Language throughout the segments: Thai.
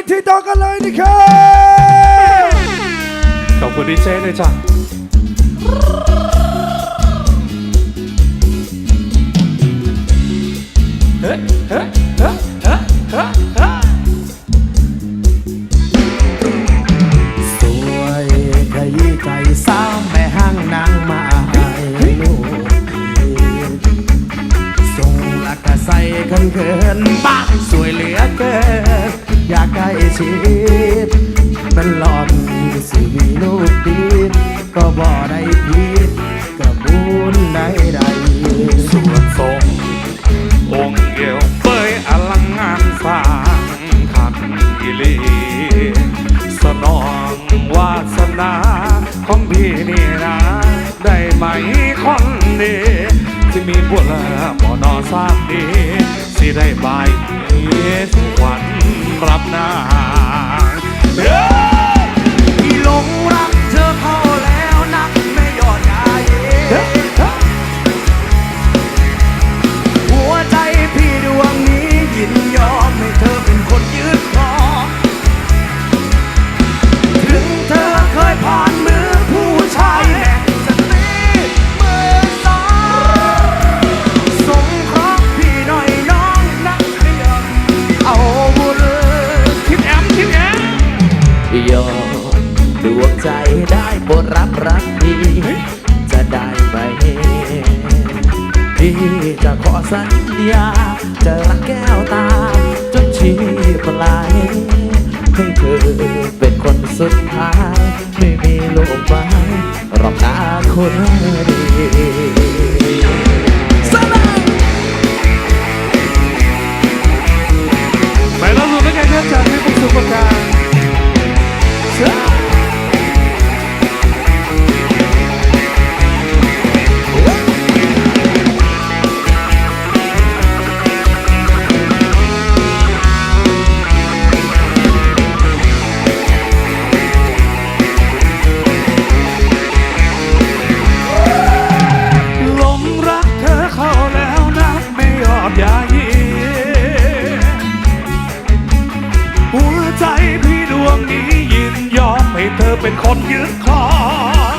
็นทีต่อกันเลยนะครับขอบคุณดีเจด้วยจ้ะเฮ้เฮ้เฮ้เฮ้เฮ้เฮ้สวยขยี้ใจสาวแม่ห้างนางมาให้ลูกส่งละกกะใส่เขินเขินๆบ้าสวยเหลือเกิน อยากใกล้ชิดมันหลอนสิมีลูกดีก็บ่ได้ผิดกระบุญใดใดๆส่วนทรงองค์เอวเปยอลังงานสร้างขันกิลีสนองวาสนาของพี่นี่นะได้ไหมคนดีที่มีบุญละบ่อนอสร้างดีสิได้บายทุวันรั บหน้าเได้โปรดรับรักพี่จะได้ไหมพี่จะขอสัญญา จะรักแก้วตา จนชีพลายให้เธอเป็นคนสุดท้าย ไม่มีโลกใบรอบหน้าคน เธอเป็นคนยืนครอง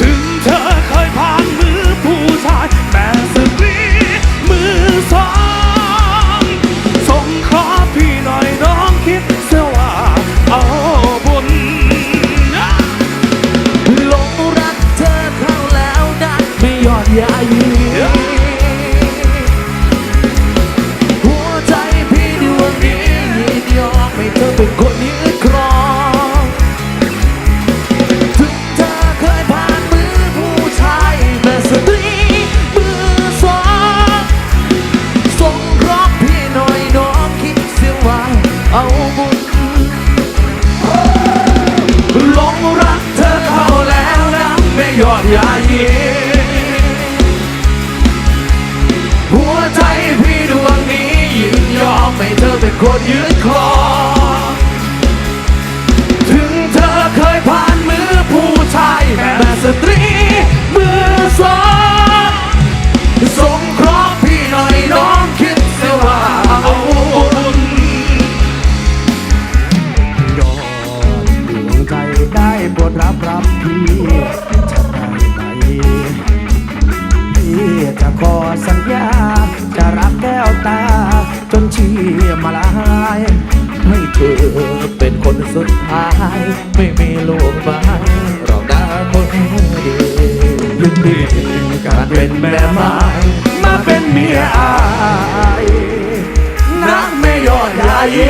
ถึงเธอเคยผ่านมือผู้ชาย แต่สตรีมือสองสงเคราะห์พี่หน่อยน้องคิดเสียว่าเอาบุญหลงรักเธอเข้าแล้วได้ไม่ยอดยายีหัวใจพี่ดวงนี้ยินยอมให้เธอเป็นคนยืน อดยายีหัวใจพี่ดวงนี้ยินยอมให้เธอเป็นคนยืนครอง จนชีมาลายให้เธอเป็นคนสุดท้าย ไม่มีโลกใบเราหน้าคนเดียินดีการเป็นแม่ไม้มาเป็นเมียอายนักไม่ยอดยายี